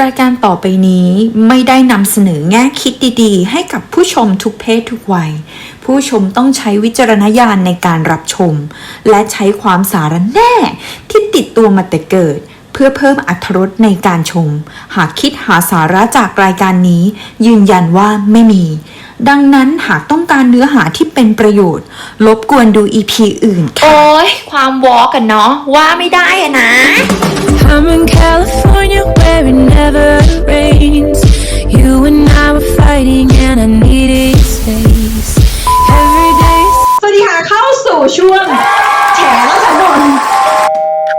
รายการต่อไปนี้ไม่ได้นำเสนอแง่คิดดีๆ ให้กับผู้ชมทุกเพศทุกวัย ผู้ชมต้องใช้วิจารณญาณในการรับชม และใช้ความสารแน่ ที่ติดตัวมาแต่เกิด เพื่อเพิ่มอรรถรสในการชม หากคิดหาสาระจากรายการนี้ ยืนยันว่าไม่มี ดังนั้นหากต้องการเนื้อหาที่เป็นประโยชน์รบกวนดู EP อื่นค่ะ โอ้ยความวอกันเนาะว่าไม่ได้อะนะ I'm in California where it never rains. You and I were fighting and I needed space. Every day. สวัสดีค่ะเข้าสู่ช่วงแฉรัชนนท์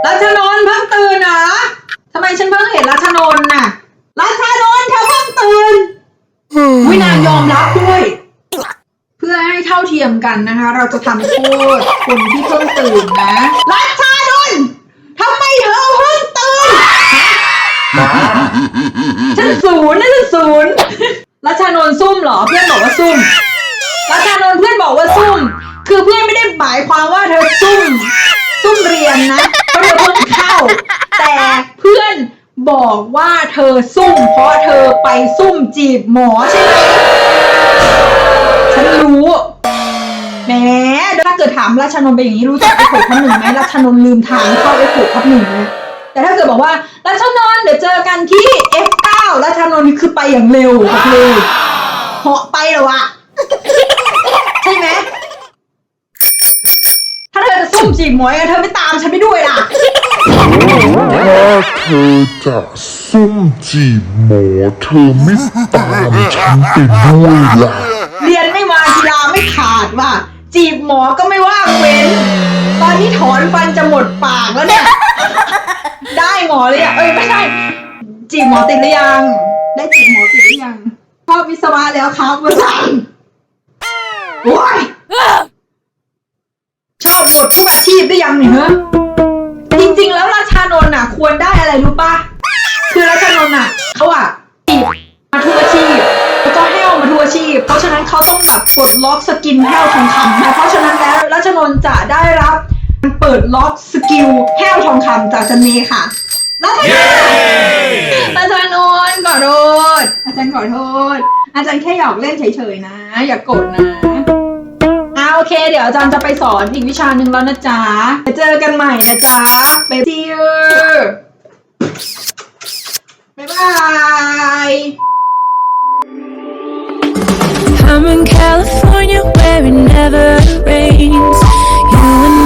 รัชนนท์เพิ่งตื่นเหรอทำไมฉันเพิ่งเห็นรัชนนท์น่ะรัชนนท์เธอเพิ่งตื่นวินายอมรับด้วย เพื่อให้เท่าเทียมกันนะคะ เราจะทำโทษคนที่เพิ่งตื่นนะรัชนนท์ทำไมเธอเพิ่งตื่น ฉันศูนย์นะฉันศูนย์รัชนนท์ซุ่มเหรอ เพื่อนบอกว่าซุ่มรัชานนท์เพื่อนบอกว่าซุ่ม คือเพื่อนไม่ได้หมายความว่าเธอซุ่ม ซุ่มเรียนนะเพราะเธอเพิ่งเข้า แต่เพื่อนบอกว่าเธอซุ่ม เพราะเธอไปซุ่มจีบหมอใช่ไหมฉันรู้แหมถ้าเกิดถามราชานนท์เป็นอย่างนี้รู้จักไอ้ถูกทับหนึ่งไหมราชานนท์ลืมทางเข้าไอ้ถูกทับหนึ่งนะ แต่ถ้าเกิดบอกว่าราชานนท์เดี๋ยวเจอกันที่ F9 ราชานนท์นี่คือไปอย่างเร็วบอกเลยเหาะไปเหรอวะ ใช่ไหมถ้าเธอจะซุ่มจีบหมวยอะเธอไม่ตามฉันไปด้วยล่ะ ถ้าเธอจะซุ่มจีบหมอเธอไม่ตามฉันไปด้วยล่ะ เรียนไม่มากีฬาไม่ขาดว่ะจีบหมอก็ไม่ว่างเว้น ตอนนี้ถอนฟันจะหมดปากแล้วเนี่ย ได้หมอเลยอะเอ้ยไม่ใช่จีบหมอติดหรือยัง ได้จีบหมอติดหรือยังชอบวิศวะแล้วครับวสันโว้ยชอบหมดทุกอาชีพหรือยังเนี่ยฮะจริง ๆ แล้วราชานนท์น่ะ ควรได้อะไรรู้ปะคือราชานนท์น่ะเขาอะจีบมาทุกอาชีพแล้วก็แห้วมาทุกอาชีพ เพราะฉะนั้นเขาต้องแบบปลดล็อกสกินแห้วทองคำนะเพราะฉะนั้นแล้วราชนนท์จะได้รับ ปิดล็อกสกิลแห้วทองคำจากจันเมย์ค่ะรัชนนท์อาจารย์นนท์ขอโทษอาจารย์ขอโทษ อาจารย์แค่หยอกเล่นเฉยๆนะ อย่ากโกรธนะอ่าโอเค เดี๋ยวอาจารย์จะไปสอนอีกวิชาหนึ่งแล้วนะจ๊ะไปเจอกันใหม่นะจ๊ะไปซีอบ๊ายบาย I'm in California where it never rains. You and